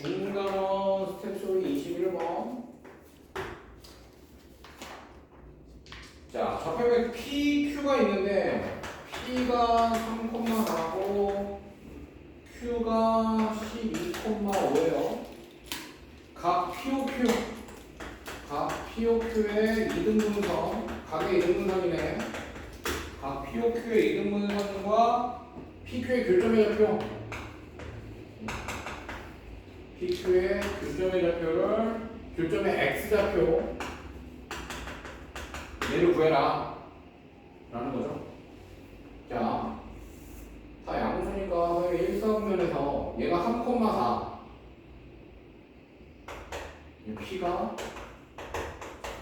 중간원 스텝 소리 21번. 자, 좌표에 PQ가 있는데 P가 3,4고 Q가 12,5예요. 각 POQ, 각 POQ의 이등분선, 각의 이등분선이네. 각 POQ의 이등분선과 PQ의 교점의 좌표. PQ의 교점의 좌표를 교점의 X 좌표 얘를 구해라 라는 거죠. 자, 다 양수니까 일사분면에서 얘가 3,4이 P가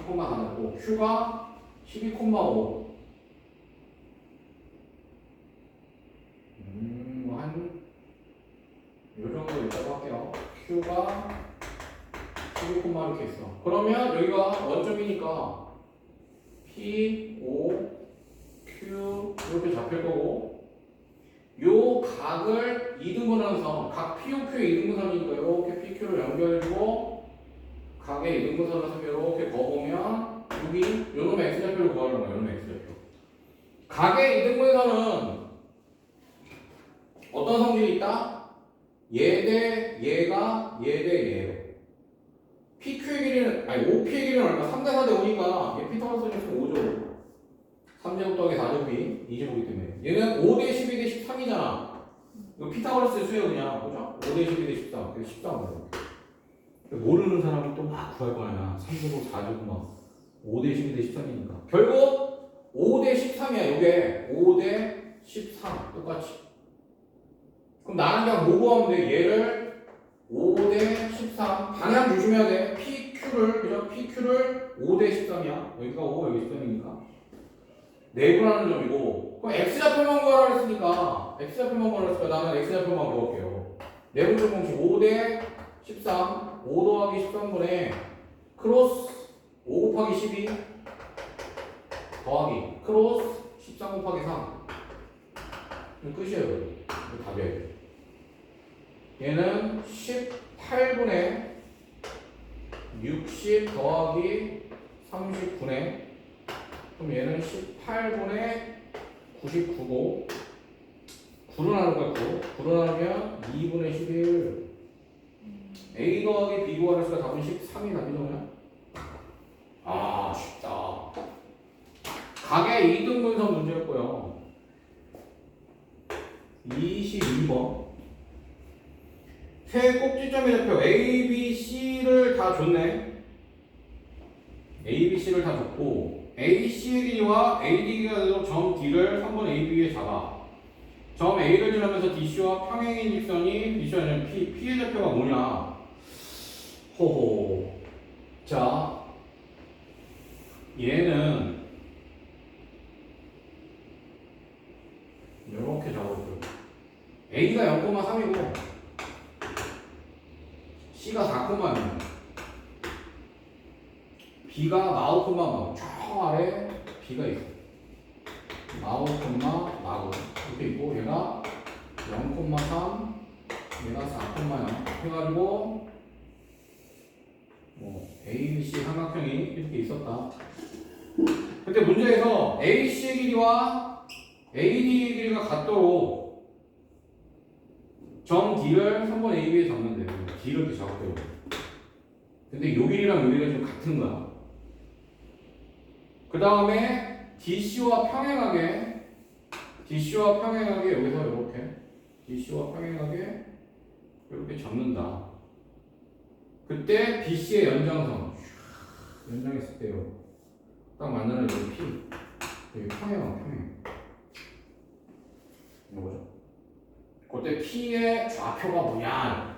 3,4고 Q가 12,5 음, 뭐한 요 정도 있다고 할게요. Q가 12, 이렇게 있어. 그러면 여기가 원점이니까 P, O, Q 이렇게 잡힐 거고 요 각을 이등분하면서 각 POQ의 이등분선이니까 이렇게 PQ를 연결해주고 각의 이등분선을 쓰면 이렇게 거보면 여기 요놈의 X좌표를 구하는 거예요. 요놈의 X좌표. 각의 이등분선은 어떤 성질이 있다? 얘 대 얘가 얘 대 얘예요. 아니 OP의 길이는 얼마? 3대 4대 5니까 얘 피타고라스 는 5죠. 3제곱 더하기 4제곱이 2제곱이기 때문에 얘는 5대 12대 13이잖아. 이거 피타고라스 수예요 그냥 그죠? 5대 12대 13. 그래서 13거예요. 모르는 사람이 또 막 구할 거야. 3제곱 4제곱 막 5대 12대 13이니까. 결국 5대 13이야. 이게 5대 13 똑같이. 그럼 나는 그냥 뭐 구하면 돼? 얘를 5대 13 방향 조심해야 돼. PQ를 5대 13이야. 여기가 5, 여기 13이니까. 내분하는 점이고 그럼 X좌표만 구하라 그랬으니까 X좌표만 구하라 했으니까 나는 X좌표만 구할게요. 내분점 공식 5대 13 5 더하기 13분의 크로스 5 곱하기 12 더하기 크로스 13 곱하기 3 이거 끝이에요. 이거 답이에요. 얘는 18분의 60 더하기 39네. 그럼 얘는 18분의 99고 9로 나눌 9. 9로 나누면 2분의 11 A 더하기 B 구하는 수가 답은 13이 답이죠 그냥? 아 쉽다 각의 이등분선 문제였고요 22번 세 꼭지점의 좌표 A, B, C를 다 줬네. A, B, C를 다 줬고 A, C의 길이와 AD 길이가 되도록 점 D를 3번 A, B에 잡아. 점 A를 지나면서 DC와 평행인 직선이 DC와 아니면 P, P의 좌표가 뭐냐? 호호. 자, 얘는 이렇게 잡아줘요. A가 0,3이고 C가 4,6 B가 마우 마우. 저 아래 B가 있어. 마우 마우. 이렇게 있고 얘가 0,3 얘가 4,0 해가지고 뭐 A, B, C 삼각형이 이렇게 있었다. 근데 문제에서 AC의 길이와 AD의 길이가 같도록 점 D를 3번 AB에 잡는 이렇게 잡았대요. 근데 요 길이랑 요 길이가 좀 같은 거야. 그 다음에 DC와 평행하게 DC와 평행하게 여기서 이렇게 DC와 평행하게 이렇게 잡는다. 그때 BC의 연장선 연장했을 때요. 딱 만나는 여기 P 여기 평행하 평행. 이거죠. 그때 P의 좌표가 뭐냐?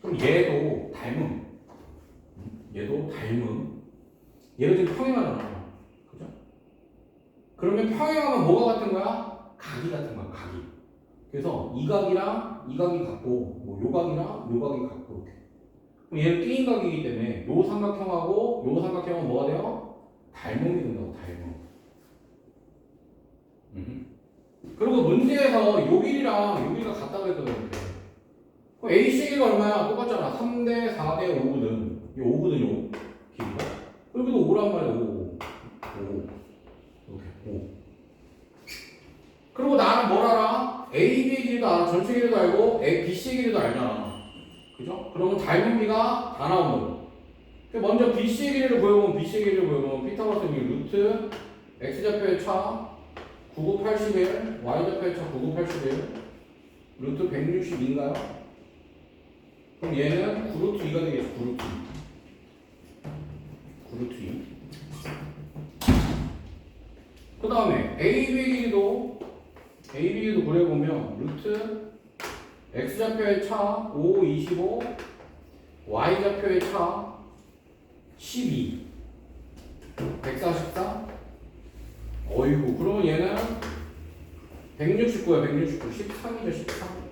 그럼 얘도 닮음. 얘도 닮음. 얘가 지금 평행하잖아. 그죠? 그러면 평행하면 뭐가 같은 거야? 각이 같은 거야, 각이. 그래서 이 각이랑 이 각이 같고, 뭐 요 각이랑 요 각이 같고, 이렇게. 그럼 얘는 끼인 각이기 때문에 요 삼각형하고 요 삼각형은 뭐가 돼요? 닮음이 된다고, 닮음. 음. 그리고 문제에서 요 길이랑 요 길이가 같다고 했거든요. 그럼 AC가 얼마야? 똑같잖아. 3대 4대 5거든. 이게 5거든요. 길이가. 여기도 5란 말이야. 5. 5. 이렇게 5. 그리고 나는 뭘 알아? A, B 길이도 알아. 전체 길이도 알고 B, C 길이도 알잖아. 그죠? 그러면 닮은 비가 다 나오는 거. 그러니까 먼저 B, C 길이를 구해보면 B, C 길이를 구해보면 피타고라스 이 루트 X좌표의 차 9981, Y좌표의 차 9981, 루트 162인가요? 그럼 얘는 9루트 2가 되겠죠, 9루트 2. 9루트 2. 그 다음에 AB 길이도 AB 길이도 그려보면 루트 X좌표의 차 5, 25, Y좌표의 차 12, 144. 어이구, 그러면 얘는 169야, 169. 13이죠, 13.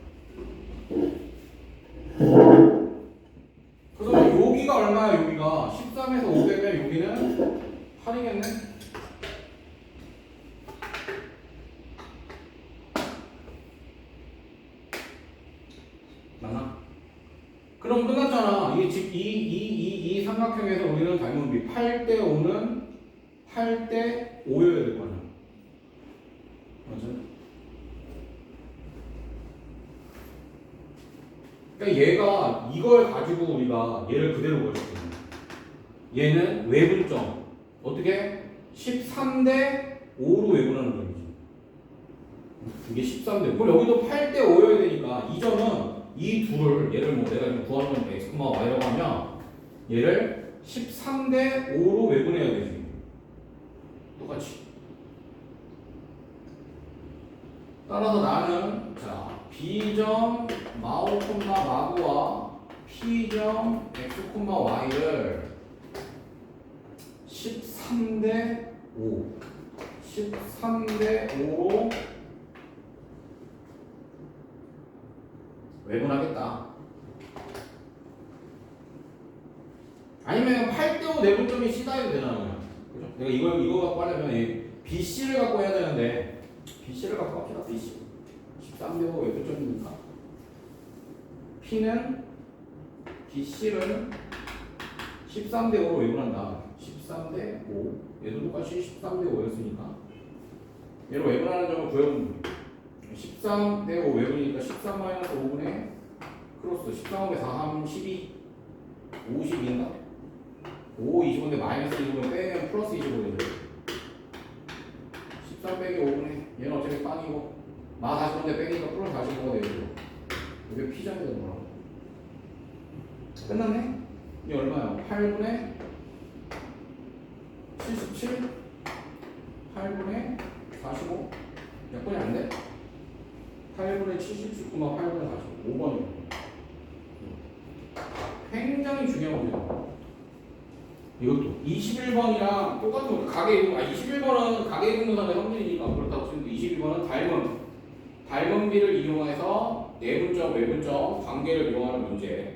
그래서 여기가 얼마야, 여기가? 13에서 500면 여기는 8이겠네? 맞나? 그럼 끝났잖아. 즉, 이, 이, 이, 이 삼각형에서 우리는 닮은 비 8대 5는 8대 5여야 될 거 아니야. 맞아? 그러니까 얘가 이걸 가지고 우리가 얘를 그대로 보여줄게. 얘는 외분점. 어떻게? 13대 5로 외분하는 거지. 이게 13대 5. 그럼 여기도 8대 5여야 되니까 이 점은 이 둘을 얘를 뭐 내가 지금 구하는 건 x, y라고 하면 얘를 13대 5로 외분해야 되지. 똑같이. 따라서 나는 자 b점 마오 콤마 마구와 p점 x 콤마 y를 13대 5 13대 5로 외분하겠다. 아니면 8대5 내분점이 C다해도 그냥. 그죠? 내가 이거 이거 갖고 하려면 이 BC를 갖고 해야 되는데 BC를 갖고 합시다 BC 13대5 외분점이니까 P는 BC를 13대5로 외분한다 13대 5 얘도 똑같이 13대 5였으니까 얘로 외분하는 점을 구해보면 돼. 13 대 5 외분이니까 13 마이너스 5분의 크로스 13분의 4 하면 12 52인가? 5 25인데 마이너스 2분의 빼면 플러스 25가 되죠 13 빼기 5분의 얘는 어차피 빵이고 마 40인데 빼니까 플러스 45가 되죠 이게 되는 거라고 끝났네? 이게 얼마야? 8분의 77 8분의 45몇 번이 안 돼? 8분의 79만 8분의 45 5번이요. 굉장히 중요한 겁니다 이것도 21번이랑 똑같은 거 가게 이동 아 21번은 가게 이동문상의 성질이니까 그렇다고 치면 22번은 닮은 닮은 비를 이용해서 내분점 외분점 관계를 이용하는 문제